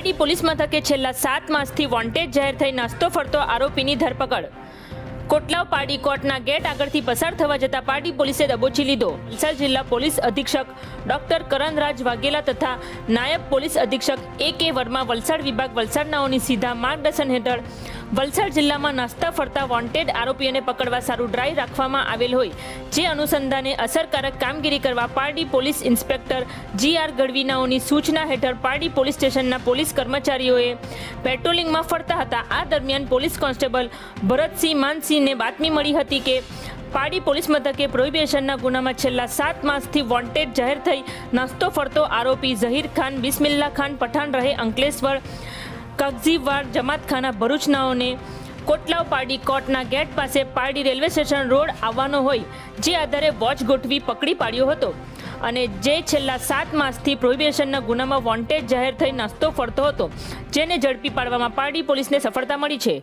Police મથકે છેલ્લા સાત માસથી વોન્ટેડ જાહેર થઈ નાસ્તો ફરતો આરોપીની ધરપકડ. કોટલાવ પાડી કોર્ટના ગેટ આગળથી પસાર થવા જતા પાડી પોલીસે દબોચી લીધો. વલસાડ જિલ્લા પોલીસ અધિક્ષક ડોક્ટર કરણરાજ વાઘેલા તથા નાયબ પોલીસ અધિક્ષક એ કે વર્મા વલસાડ વિભાગ વલસાડનાઓની સીધા માર્ગદર્શન હેઠળ વલસાડ જિલ્લામાં નાસ્તા ફરતા વોન્ટેડ આરોપીઓને પકડવા સારું ડ્રાય રાખવામાં આવેલ હોય, જે અનુસંધાને અસરકારક કામગીરી કરવા Pardi police inspector G R ગઢવીનાઓની સૂચના હેઠળ પારડી પોલીસ સ્ટેશનના પોલીસ કર્મચારીઓએ પેટ્રોલિંગમાં ફરતા હતા. આ દરમિયાન પોલીસ કોન્સ્ટેબલ ભરતસિંહ માનસિંહને બાતમી મળી હતી કે પાડી પોલીસ મથકે પ્રોહિબિશનના ગુનામાં છેલ્લા સાત માસથી વોન્ટેડ જાહેર થઈ નાસ્તો ફરતો આરોપી ઝહીર ખાન, બિસ્મિલ્લા ખાન, પઠાણ રહે અંકલેશ્વર કગઝીવાર જમાતખાના ભરૂચનાઓને કોટલાવ પાડી કોર્ટના ગેટ પાસે પારડી રેલવે સ્ટેશન રોડ આવવાનો હોય, જે આધારે વોચ ગોઠવી પકડી પાડ્યો હતો. અને જે છેલ્લા સાત માસથી પ્રોહિબિશનના ગુનામાં વોન્ટેડ જાહેર થઈ નાસ્તો ફરતો હતો, જેને ઝડપી પાડવામાં પારડી પોલીસને સફળતા મળી છે.